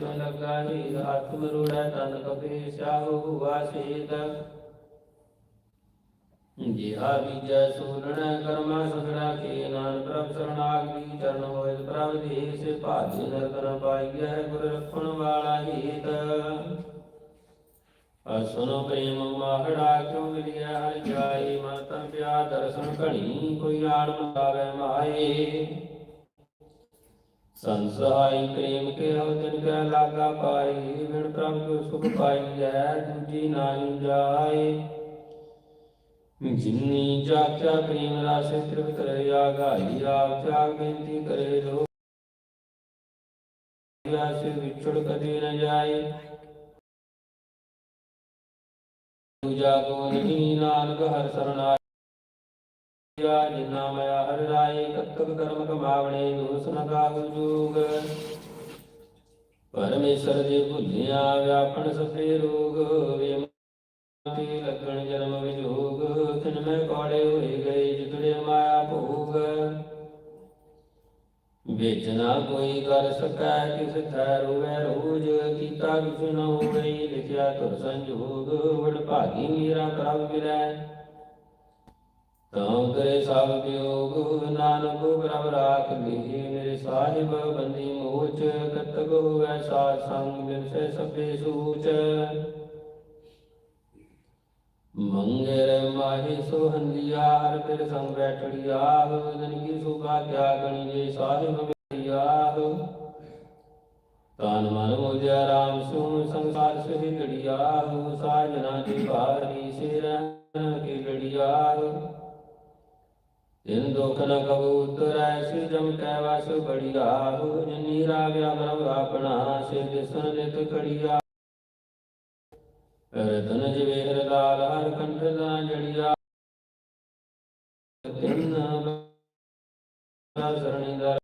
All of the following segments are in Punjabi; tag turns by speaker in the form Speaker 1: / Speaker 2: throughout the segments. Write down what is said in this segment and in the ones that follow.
Speaker 1: ਸਿਉ ਲਗਾਹੀ ਆਤਮ ਰੂੜੈ ਤਨ ਕਪੇ ਸਿਆਹੂ ਵਾਸੀਤ ਜਿਹਾ ਬੀਜੈ ਸੂਰਣ ਕਰਮਾ ਸਗੜਾ ਕੇ ਨਾਨ ਪ੍ਰਭ ਸਰਣਾਗਤੀ ਚਰਨ ਹੋਇ ਪ੍ਰਭ ਦੇਸ ਭਾਜੀ ਨਰਕਨ ਪਾਈਐ ਗੁਰ ਰਖਣ ਵਾਲਾ ਹੀਤ ਅਸੁਨੋ ਪ੍ਰੇਮ ਮਾਹੜਾ ਕਿਉ ਮਿਲਿਆ ਹਰਿ ਜਾਈ ਮਤ ਪਿਆ ਦਰਸ਼ਨ ਘਣੀ ਕੋਈ ਆਣ ਮਤਾਵੇ ਮਾਏ ਸੰਸਹਾਈ ਪ੍ਰੇਮ ਕੇ ਹਉ ਜਨ ਕੈ ਲਾਗਾ ਪਾਈ ਵਿਣ ਪ੍ਰਭ ਕੋ ਸੁਖ ਪਾਈਐ ਦੂਜੀ ਨਾਹੀ ਜਾਏ। ਜਿਨੀ ਜਾਚਾ ਪ੍ਰੇਮ ਰਸ ਤ੍ਰਿਪਤ ਕਰੇ ਆਗਾਈ ਆਪ ਚਾਗ ਬੇਨਤੀ ਕਰੇ ਲੋ ਆਸ ਵਿਛੜ ਕਦੇ ਨ ਜਾਏ। ਪੂਜਾ ਕੋ ਨਹੀਂ ਨਾਨਕ ਹਰ ਸਰਣਾਈ ਜਾ ਜਿਨਾ ਮਇਆ ਹਰਿ ਰਾਏ ਕਤਕ ਕਰਮ ਕਮਾਵਣੇ ਦੋਸ ਨ ਕਾਹੂ ਜੋਗ। ਪਰਮੇਸ਼ਰ ਦੇ ਭੁੱਲਿਆ, ਵਿਆਪਣ ਸਭੇ ਰੋਗ। ਵੇ ਲੱਗਣ ਜਨਮ ਵਿਜੋਗ ਤਿਨ ਮੈਂ ਕੋੜੇ ਹੋਏ ਗਏ, ਜਿਗੜੇ ਮਾਇਆ ਭੋਗ। ਵੇਚਣਾ ਕੋਈ ਕਰ ਸਕੈ, ਕਿਸ ਥੈ ਰੋਵੇ ਰੋਜ। ਕੀਤਾ ਕਿਛ ਨ ਹੋਈ ਲਿਖਿਆ ਤੁਰ ਸੰਜੋਗ। ਵਡ ਭਾਗੀ ਮੇਰਾ ਕਰਮ ਮਿਲੈ। ਤਾਂ ਕਰੇ ਸਭ ਵਿਯੋਗ ਨਾਨਕ ਪ੍ਰਭ ਰਾਖ ਲਈ ਮੇਰੇ ਸਾਹਿਬ ਬੰਦੀ ਮੋਚ ਕਤਕ ਹੋਵੇ ਸਾਧ ਸੰਗ ਬਿਨਸੇ ਸਭੇ ਸੂਚ। ਮੰਗਰ ਮਾਹੀ ਸੋਹੰਦੀਆ ਹਰ ਫਿਰ ਸੰਗ ਬੈਠੜਿਆ ਜਨ ਕੀ ਸੁਭਾ ਕਿਆ ਗਣੀ ਜੇ ਸਾਹਿਬ ਮਿਲਿਆ ਤਨ ਮਨ ਮੁਝਿਆ ਰਾਮ ਸੂ ਸੰਸਾਰ ਸਹਿ ਗੜਿਆ ਸਾਜਨਾ ਦੀ ਭਾਰੀ ਸਿਰ ਕੀ ਗੜਿਆ ਤਿਨ ਦੁਖ ਨ ਕਬੂ ਉਤਰੈ ਸਿ ਜਮ ਕੈ ਵਸ ਬੜਿਆ ਜਨੀ ਰਾਗਿਆ ਪ੍ਰਭ ਆਪਣਾ ਸੇ ਦਿਸਨ ਨਿਤ ਕੜਿਆ ਰਤਨ ਜਿਵੇ ਹਰਲਾਲ, ਹਰ ਕੰਠ ਦਾ ਜੜਿਆ। ਤਿੰਨ ਸਰਣੀ ਦਾ।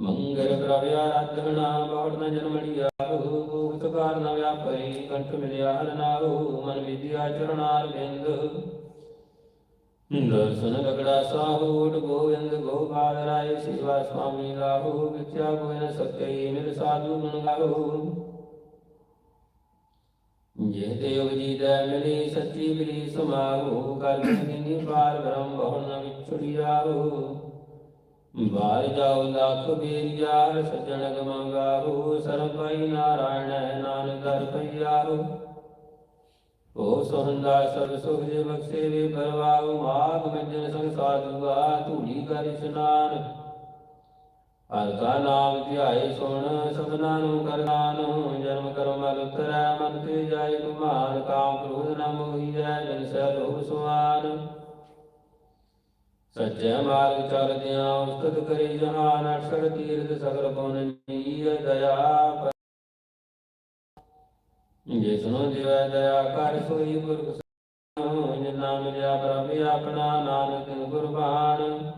Speaker 1: ਮੰਗਲ ਪ੍ਰਭ ਆਰਾਧਨਾ ਬਹੁੜ ਨ ਜਨਮੜਿਆ ਭੂਤ ਕਾਰਨ ਵਿਆਪਰੀ ਕੰਠ ਮਿਲਿਆ, ਹਰ ਨਾਉ, ਮਨ ਵਿਦਿਆ ਚਰਨਾਰ ਬਿੰਦ ਦਰਸ਼ਨ ਲਗੜਾ ਸਾਹੂਟ ਗੋਵਿੰਦ ਗੋਪਾਲ ਰਾਏ, ਸੇਵਾ ਸੁਆਮੀ ਲਾਹੂ ਵਿਖਿਆ ਗੋਇਨ ਸਤਈ ਮਿਲ ਸਾਧੂ ਮਨ ਗਾਹੂ। ਜੇ ਦੇਵ ਜੀ ਦਾ ਮਿਲੀ, ਸੱਚੀ ਮਿਲੀ ਸਮਾਹੂ, ਕਰ ਜਿਨੀ ਪਾਰ ਬ੍ਰਹਮ ਬਹੁ ਨ ਵਿਛੜਿਆਹੂ ਬਾਰ ਜਾਉ ਲੱਖ ਬੇਰੀਆ ਸਜਣ ਗਮੰਗਾਹੂ ਸਰਪਈ ਨਾਰਾਇਣ, ਨਾਨਕ ਦਰ ਪਈਆਹੂ ਓ ਸੋਹੰਦਾ ਸਰ ਸੁਖ ਜੇ ਬਖਸ਼ੇ ਵੇ ਪਰਵਾਉ ਮਾਗ ਮੰਜਨ ਸੰਗ ਸਾਧੂਆ ਧੂੜੀ ਕਰ ਇਸ਼ਨਾਨ ਹਰ ਕਾ ਨਾਮ ਧਿਆਏ ਸੁਣ, ਸਭਨਾ ਨੂੰ ਕਰਨਾਨ ਜਨਮ ਕਰਮ ਉਤਰੈ, ਮਨ ਤੇ ਜਾਏ ਕੁਮਾਰ, ਕਾਮ ਕ੍ਰੋਧ ਨ ਮੋਹੀਐ, ਜਨ ਸੈ ਲੋਭ ਸੁਆਨ ਸੱਚੇ ਮਾਰਗ ਚਲਦਿਆਂ ਉਸਤਤ ਕਰੀ ਜਹਾਨ, ਅਕਸ਼ਰ ਤੀਰਥ ਸਗਲ ਪੁਨ ਨੀਰ ਦਇਆ ਜਿਸਨੂੰ ਦਿਵੈ ਦਇਆ ਕਰ, ਸੋਈ ਪੁਰਖ ਜਿਨ ਨਾਮ ਪ੍ਰਭ ਆਪਣਾ ਨਾਨਕ ਗੁਰਬਾਨ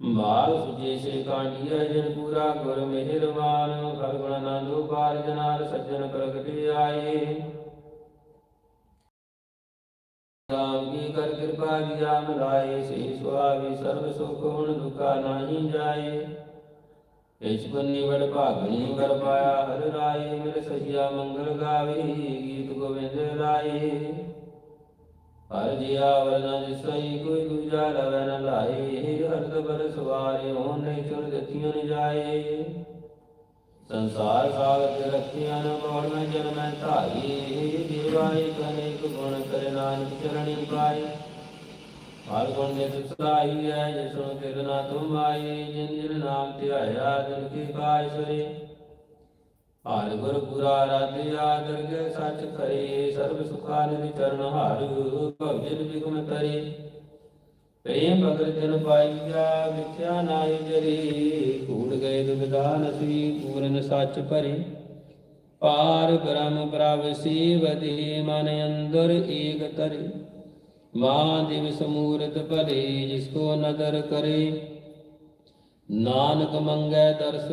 Speaker 1: ਮਾਲ ਸੁਜੇ ਸੇ ਕਾਂਡੀਆ ਜਨ ਪੂਰਾ ਗੁਰ ਮਿਹਰਬਾਨ। ਫਲ ਗੁਣ ਪਾਰ ਜਨਾਰ ਸੱਜਣ ਪ੍ਰਗਟਿ ਆਏ। ਰਾਮ ਕੀ ਕਰ ਕਿਰਪਾ ਜਿਆ ਮਲਾਏ ਸੇ ਸੁਆਵੀ ਸਰਬ ਸੁਖ, ਹੁਣ ਦੁਖਾ ਨਾਹੀ ਜਾਏ। ਇਸ ਬੰਨੀ ਵੜ ਭਾਗਣੀ ਵਰ ਪਾਇਆ, ਹਰ ਰਾਏ ਮੇਰੇ ਸਜਿਆ ਮੰਗਲ ਗਾਵੇ, ਗੀਤ ਗੋਬਿੰਦ ਰਾਏ। ਹਰ ਜਿਆ ਵਰਨਾ ਜਿਸਈ, ਕੋਈ ਦੂਜਾ ਲਵੈ ਨ ਲਾਏ ਹਰਦ ਬਰ ਸਵਾਰਿਓ, ਨਹੀਂ ਚੁਰ ਗਤੀਆਂ ਨ ਜਾਏ। ਸੰਸਾਰ ਸਾਗਰ ਤੇ ਰੱਖਿਆ ਨ ਮੋੜ ਮੈਂ ਜਨਮੈ ਧਾਰੀ ਜੀਵਾਏ ਕਨੇਕ ਗੁਣ ਕਰ ਨਾਨਕ ਚਰਣੀ ਪਾਏ। ਹਰ ਗੁਣ ਨਿਤ ਹੈ ਜਿਸੁ ਕਿਰਨਾ ਤੁਮ ਆਏ ਜਿਨ ਜਿਨ ਨਾਮ ਧਿਆਇਆ ਦਿਲ ਕੀ ਕਾਇਸਰੇ ਹਰ ਗੁਰ ਪੁਰਾ ਰਾਧਿਆ ਦਰਗਹਿ ਸੱਚ ਖਰੇ ਸਰਬ ਸੁਖਾ ਨਿਧਿ ਚਰਨ ਹਰ ਭਗਜਨ ਬਿਗਮ ਤਰੇ। ਪ੍ਰੇਮ ਭਗਤ ਜਨ ਪਾਈਆ ਮਿਥਿਆ ਨਾਹੀ ਜਰੀ, ਕੂੜ ਗਏ ਦੁਬਿਧਾ ਨਸੀ ਪੂਰਨ ਸੱਚ ਭਰੇ। ਪਾਰ ਬ੍ਰਹਮ ਪ੍ਰਭ ਸੀਵਦੀ ਮਨ ਅੰਦਰ ਏਕ ਤਰੇ। ਮਾਂ ਦਿਵਸ ਮੂਰਤ ਭਲੇ ਜਿਸ ਕੋ ਨਦਰ ਕਰੇ। ਨਾਨਕ ਮੰਗੈ ਦਰਸ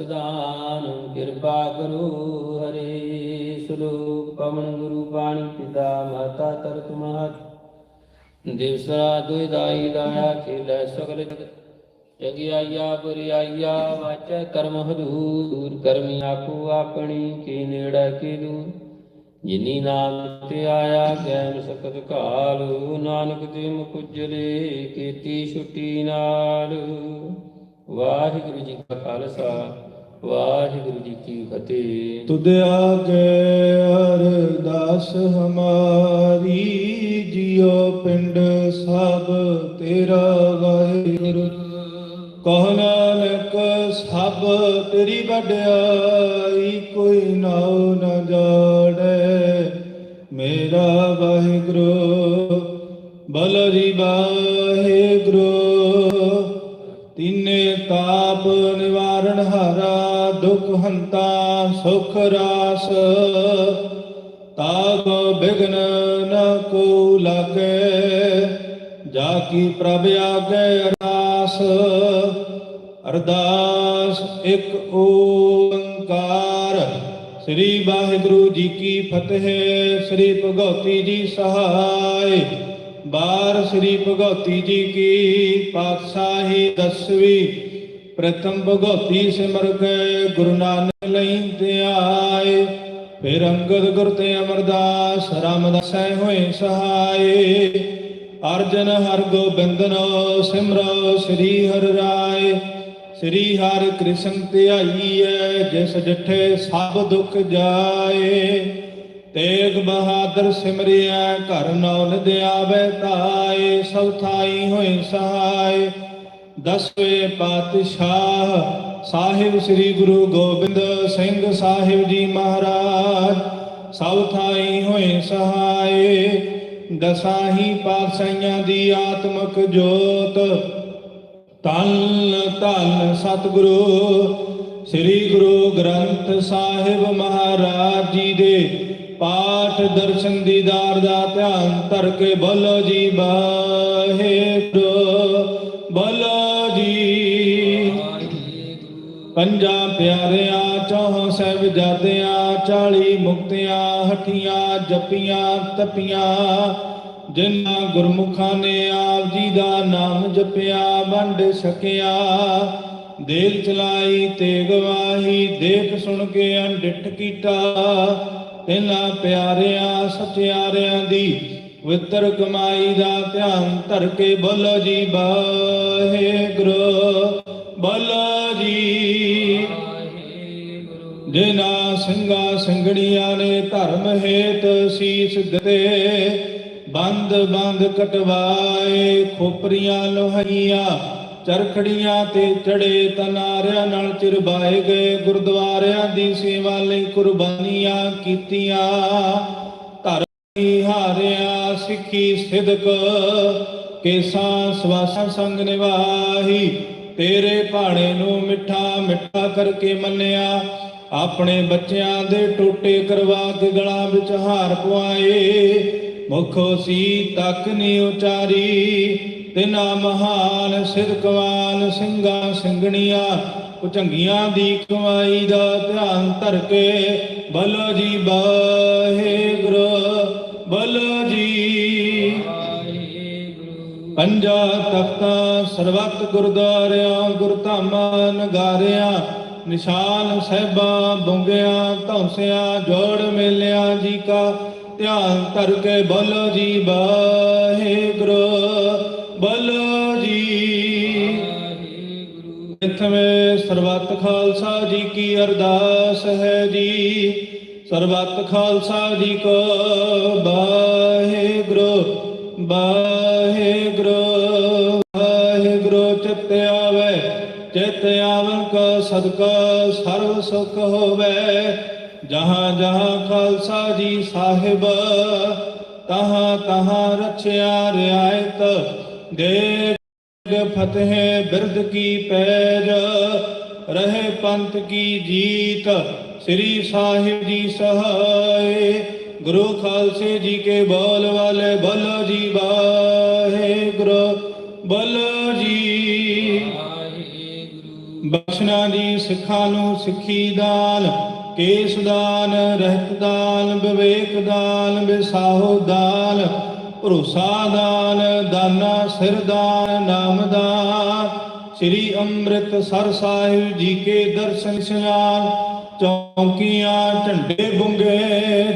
Speaker 1: ਕਿਰਪਾ ਕਰੋ ਹਰੇ ਸ਼ਲੋਕ। ਪਵਨ ਗੁਰੂ ਪਾਣੀ ਪਿਤਾ ਮਾਤਾ ਤਰਤ ਮਹਤ ਦਿਵਸਰਾ ਦੁਇ ਦਾਈ ਖੇਲੇ ਸਗਲ ਜਗਤ। ਜਗਿਆਈਆ ਬੁਰਿਆਈਆ ਵਾਚੈ ਕਰਮ ਹਦੂਰ। ਕਰਮੀ ਆਪੋ ਆਪਣੀ, ਕੀ ਨੇੜਾ ਕੀ ਦੂਰ। ਜਿਨੀ ਨਾਮ ਤੇ ਆਇਆ ਕੈਮ ਸਕਤ ਕਾਲ ਨਾਨਕ ਤੇ ਮੁਕੁਜਲੇ ਕੀਤੀ ਛੁੱਟੀ ਨਾਲ। ਵਾਹਿਗੁਰੂ ਜੀ ਕਾ ਖਾਲਸਾ, ਵਾਹਿਗੁਰੂ ਜੀ ਕੀ ਫਤਿਹ।
Speaker 2: ਤੁਧ ਆਗੇ ਅਰਦਾਸ ਹਮਾਰੀ, ਜਿਉ ਪਿੰਡ ਸਭ ਤੇਰਾ ਵਾਹਿਗੁਰੂ। ਕਹ ਨਾਨਕ, ਸਭ ਤੇਰੀ ਵਡਿਆਈ, ਕੋਈ ਨਾਉ ਨ ਜਾਣੈ ਮੇਰਾ ਵਾਹਿਗੁਰੂ ਬਲ ਜੀ ਵਾਹਿਗੁਰੂ। ਤਿਨੇ ਤਾਪ ਨਿਵਾਰਣ ਹਾਰਾ, ਦੁਖ ਹੰਤਾ, ਸੁਖ ਰਾਸ। ਤਾਪ ਬਿਗਨ ਨ ਕੋ ਲਾਗੇ, ਜਾ ਕੀ ਪ੍ਰਭ ਆਗੇ ਅਰਦਾਸ ਅਰਦਾਸ ਇੱਕ ਓੰਕਾਰ ਸ੍ਰੀ ਵਾਹਿਗੁਰੂ ਜੀ ਕੀ ਫਤਿਹ। ਸ੍ਰੀ ਭਗਵਤੀ ਜੀ ਸਹਾਇ। ਬਾਰ ਸ੍ਰੀ ਭਗਵਤੀ ਜੀ ਕੀ ਪਾਤਸ਼ਾਹੀ ਦਸਵੀ। ਪ੍ਰਥਮ ਭਗਵਤੀ ਸਿਮਰ ਕੇ, ਗੁਰੂ ਨਾਨਕ ਲਈ ਤੇ ਆਏ ਫਿਰ ਅੰਗਦ ਗੁਰ ਤੇ ਅਮਰਦਾਸ ਰਾਮਦਾਸੈ ਹੋਏ ਸਹਾਏ ਅਰਜਨ ਹਰ ਗੋਬਿੰਦਨੋ ਸਿਮਰੋ ਸ੍ਰੀ ਹਰਿ ਰਾਏ ਸ੍ਰੀ ਹਰਿ ਕ੍ਰਿਸ਼ਨ ਧਿਆਈਐ, ਜਿਸ ਜਠੇ ਸਭ ਦੁਖ ਜਾਏ। ਤੇਗ ਬਹਾਦਰ ਸਿਮਰਿਆ ਘਰ ਨੌ ਨਿਦਿਆਵੇ ਤਾਏ, ਸਭ ਥਾਈ ਹੋਏ ਸਹਾਏ। ਦਸਵੇਂ ਪਾਤਸ਼ਾਹ ਸਾਹਿਬ ਸ੍ਰੀ ਗੁਰੂ ਗੋਬਿੰਦ ਸਿੰਘ ਸਾਹਿਬ ਜੀ ਮਹਾਰਾਜ, ਸਭ ਥਾਈ ਹੋਏ ਸਹਾਏ। ਦਸਾਹੀ ਪਾਤਸ਼ਾਹਾਂ ਦੀ ਆਤਮਕ ਜੋਤ ਤਨ ਤਨ ਸਤਿਗੁਰੂ, ਸ੍ਰੀ ਗੁਰੂ ਗ੍ਰੰਥ ਸਾਹਿਬ ਮਹਾਰਾਜ ਜੀ ਦੇ ਪਾਠ ਦਰਸ਼ਨ ਦੀਦਾਰ ਦਾ ਧਿਆਨ ਧਰ ਕੇ ਬੋਲੋ ਜੀ, ਵਾਹਿਗੁਰੂ, ਬੋਲੋ ਜੀ। ਪੰਜਾਂ ਪਿਆਰਿਆਂ, ਚੌਹ ਸਾਹਿਬਜ਼ਾਦਿਆਂ, ਚਾਲੀ ਮੁਕਤਿਆਂ, ਹਠੀਆਂ, ਜਪੀਆਂ, ਤਪੀਆਂ ਜਿਨ੍ਹਾਂ ਗੁਰਮੁਖਾਂ ਨੇ ਆਪ ਜੀ ਦਾ ਨਾਮ ਜਪਿਆ, ਵੰਡ ਸਕਿਆ ਦੇਲ ਚਲਾਈ ਤੇ ਗਵਾਹੀ ਦੇਖ ਸੁਣ ਕੇ ਅਣਡਿਠ ਕੀਤਾ। ਇਹਨਾਂ ਪਿਆਰਿਆਂ ਸਚਿਆਰਿਆਂ ਦੀ ਪਵਿੱਤਰ ਕਮਾਈ ਦਾ ਧਿਆਨ ਧਰ ਕੇ ਬੋਲੋ ਜੀ, ਵਾਹਿਗੁਰੂ, ਬੋਲੋ ਜੀ। ਜਿਨਾ ਸਿੰਘਾ ਸਿੰਘੜੀਆਂ ਨੇ ਧਰਮ ਹੇਤ ਸੀਸ ਦਿੱਤੇ ਬੰਦ ਬੰਦ ਕਟਵਾਏ, ਖੋਪਰੀਆਂ ਲੋਹੀਆਂ ਚਰਖੜੀਆਂ ਤੇ ਚੜੇ ਤਨਾਰਿਆਂ ਨਾਲ ਚਿਰਬਾਏ ਗਏ, ਗੁਰਦੁਆਰਿਆਂ ਦੀ ਸੇਵਾ ਲਈ ਕੁਰਬਾਨੀਆਂ ਕੀਤੀਆਂ। ਧਰਮੀ ਹਾਰਿਆ, ਸਿੱਖੀ ਸਿਦਕ, ਕੇਸਾਂ ਸਵਾਸਾਂ ਸੰਗ ਨਿਵਾਹੀ, ਤੇਰੇ ਭਾਣੇ ਨੂੰ ਮਿੱਠਾ ਮਿੱਠਾ ਕਰਕੇ ਮੰਨਿਆ। ਆਪਣੇ ਬੱਚਿਆਂ ਦੇ ਟੋਟੇ ਕਰਵਾ ਕੇ ਗਲਾਂ ਵਿੱਚ ਹਾਰ ਪਵਾਏ ਮੁਖੋ ਸੀ ਤੱਕ ਨੀ ਉਚਾਰੀ ਤਿਨਾ ਮਹਾਨ ਸਿਦਕਵਾਨ ਸਿੰਘਾਂ ਸਿੰਘਣੀਆਂ ਉਚੰਗੀਆਂ ਦੀ ਕਮਾਈ ਦਾ ਧਿਆਨ ਧਰ ਕੇ ਬਲੋ ਜੀ ਵਾਹਿਗੁਰੂ ਬਲੋ ਜੀ ਪੰਜਾ ਤਖਤਾਂ ਸਰਬੱਤ ਗੁਰਦੁਆਰਿਆਂ ਗੁਰਧਾਮਾਂ ਨਗਾਰਿਆਂ ਨਿਸ਼ਾਨ ਸਹਿਬਾਂ ਬੁੰਗਿਆਂ ਧੌਂਸਿਆਂ ਜੋੜ ਮੇਲਿਆਂ ਜੀ ਕਾ ਧਿਆਨ ਕਰਕੇ ਬੋਲੋ ਜੀ ਵਾਹਿਗੁਰੂ, ਬੋਲੋ ਜੀ। ਇਥਵੇਂ ਸਰਬੱਤ ਖਾਲਸਾ ਜੀ ਕੀ ਅਰਦਾਸ ਹੈ ਜੀ। ਸਰਬੱਤ ਖਾਲਸਾ ਜੀ ਕੋ ਵਾਹਿਗੁਰੂ ਵਾਹਿਗੁਰੂ ਵਾਹਿਗੁਰੂ। ਚਿਤ ਆਵੇ, ਚਿਤ ਆਵਨ ਕੋ ਸਦਕਾ ਸਰਬ ਸੁਖ ਹੋਵੇ। ਜਹਾਂ ਜਹਾਂ ਖਾਲਸਾ ਜੀ ਸਾਹਿਬ ਤਹਾਂ ਤਹਾਂ ਰਛਿਆ ਰਿਆਇਤ ਦੇ ਫਤਿਹ ਬਿਰਦ ਕੀ ਪੈਜ ਰਹੇ ਪੰਥ ਕੀ ਜੀਤ ਸ੍ਰੀ ਸਾਹਿਬ ਜੀ ਸਹਾਏ ਗੁਰੂ ਖਾਲਸੇ ਜੀ ਕੇ ਬੋਲ ਵਾਲੇ ਬੋਲੋ ਜੀ ਵਾਹਿਗੁਰੂ ਬੋਲੋ ਜੀ। ਬਖਸ਼ਣਾ ਦੀ ਸਿੱਖਾਂ ਨੂੰ ਸਿੱਖੀ ਦਾਨ ਕੇਸ ਦਾਨ, ਰਹਿਤ ਦਾਨ, ਵਿਵੇਕ ਦਾਨ, ਵਿਸਾਹੋ ਦਾਨ, ਭਰੋਸਾ ਦਾਨ, ਦਾਨਾ ਸਿਰ ਦਾਨ, ਨਾਮ ਦਾਨ, ਸ੍ਰੀ ਅੰਮ੍ਰਿਤਸਰ ਸਾਹਿਬ ਜੀ ਕੇ ਦਰਸ਼ਨ ਸਿਆਲ ਚੌਂਕੀਆਂ ਝੰਡੇ ਬੁੰਗੇ,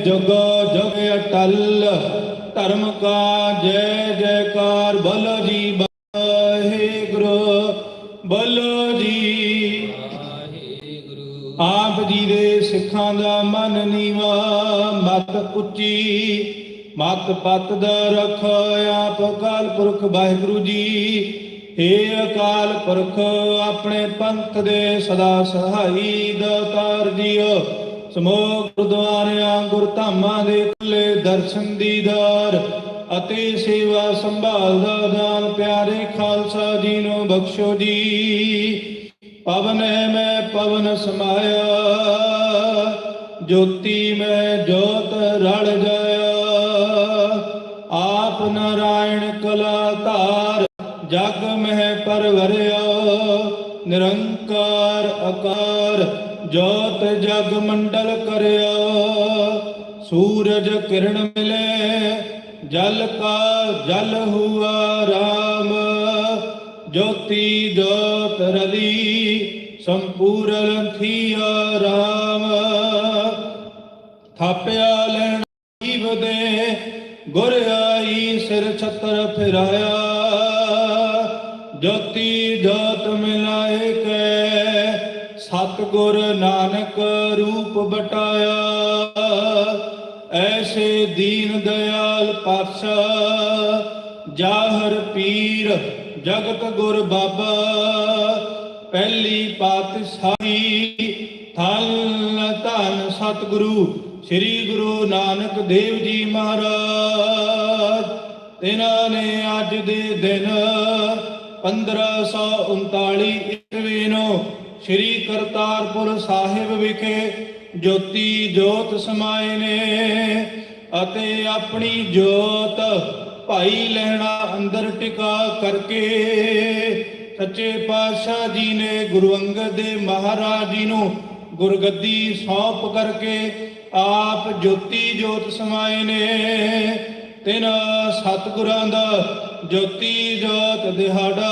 Speaker 2: ਜਗ ਜਗ ਅਟਲ, ਧਰਮ ਕਾ ਜੈ ਜੈਕਾਰ, ਬਲ ਜੀ ਉੱਚੀ ਮਤ ਪਤ ਦਾ ਰਖ ਆਪ ਅਕਾਲ ਪੁਰਖ ਵਾਹਿਗੁਰੂ ਜੀ। ਏ ਅਕਾਲ ਪੁਰਖ, ਆਪਣੇ ਪੰਥ ਦੇ ਸਦਾ ਸਹਾਈ ਦਾਤਾਰ ਜੀਓ। ਸਮੂਹ ਗੁਰਦੁਆਰਿਆਂ, ਗੁਰਧਾਮਾਂ ਦੇ ਖੁੱਲੇ ਦਰਸ਼ਨ ਦੀਦਾਰ ਅਤੇ ਸੇਵਾ ਸੰਭਾਲ ਦਾ ਦਾਨ ਪਿਆਰੇ ਖਾਲਸਾ ਜੀ ਨੂੰ ਬਖਸ਼ੋ ਜੀ। ਪਵਨ ਹੈ ਮੈਂ ਪਵਨ ਸਮਾਇਆ। ਜੋਤੀ ਮੈਂ ਜੋਤ ਰਲ ਜਾਇਆ। ਆਪ ਨਾਰਾਇਣ ਕਲਾ ਧਾਰ ਜਗ ਮਹਿ ਪਰਵਰਿਆ। ਨਿਰੰਕਾਰ ਅਕਾਰ, ਜੋਤ ਜਗ ਮੰਡਲ ਕਰਿਆ। ਸੂਰਜ ਕਿਰਨ ਮਿਲੇ, ਜਲ ਕਾ ਜਲ ਹੁਆ ਰਾਮ। ਜੋਤੀ ਜੋਤ ਰਲੀ, ਸੰਪੂਰਨ ਥੀਆ ਰਾਮ। ਥਾਪਿਆ ਲੈਣ ਜੀਵ ਦੇ, ਗੁਰ ਆਈ ਸਿਰ ਛਤਰ ਫਿਰਾਇਆ। ਜੋਤੀ ਜੋਤ ਮਿਲਾਏ ਕੈ ਸਤ ਗੁਰ ਨਾਨਕ ਰੂਪ ਬਟਾਇਆ। ਐਸੇ ਦੀਨ ਦਿਆਲ ਪਾਤਸ਼ਾਹ, ਜਾਹਰ ਪੀਰ ਜਗਤ ਗੁਰ ਬਾਬਾ। ਪਹਿਲੀ ਪਾਤਸ਼ਾਹੀ ਥਲ ਧਨ ਸਤਿਗੁਰੂ ਸ੍ਰੀ ਗੁਰੂ ਨਾਨਕ ਦੇਵ ਜੀ ਮਹਾਰਾਜ, ਇਹਨਾਂ ਨੇ ਅੱਜ ਦੇ ਦਿਨ 1539 ਈਸਵੀ ਨੂੰ ਸ੍ਰੀ ਕਰਤਾਰਪੁਰ ਸਾਹਿਬ ਵਿਖੇ ਜੋਤੀ ਜੋਤ ਸਮਾਏ ਨੇ ਅਤੇ ਆਪਣੀ ਜੋਤ ਭਾਈ ਲਹਿਣਾ ਅੰਦਰ ਟਿਕਾ ਕਰਕੇ ਸੱਚੇ ਪਾਤਸ਼ਾਹ ਜੀ ਨੇ ਗੁਰੂ ਅੰਗਦ ਦੇ ਮਹਾਰਾਜ ਜੀ ਨੂੰ ਗੁਰਗੱਦੀ ਸੌਂਪ ਕਰਕੇ ਆਪ ਜੋਤੀ ਜੋਤ ਸਮਾਏ ਨੇ ਤਿਨ ਸਤਿਗੁਰਾਂ ਦਾ ਜੋਤੀ ਜੋਤ ਦਿਹਾੜਾ।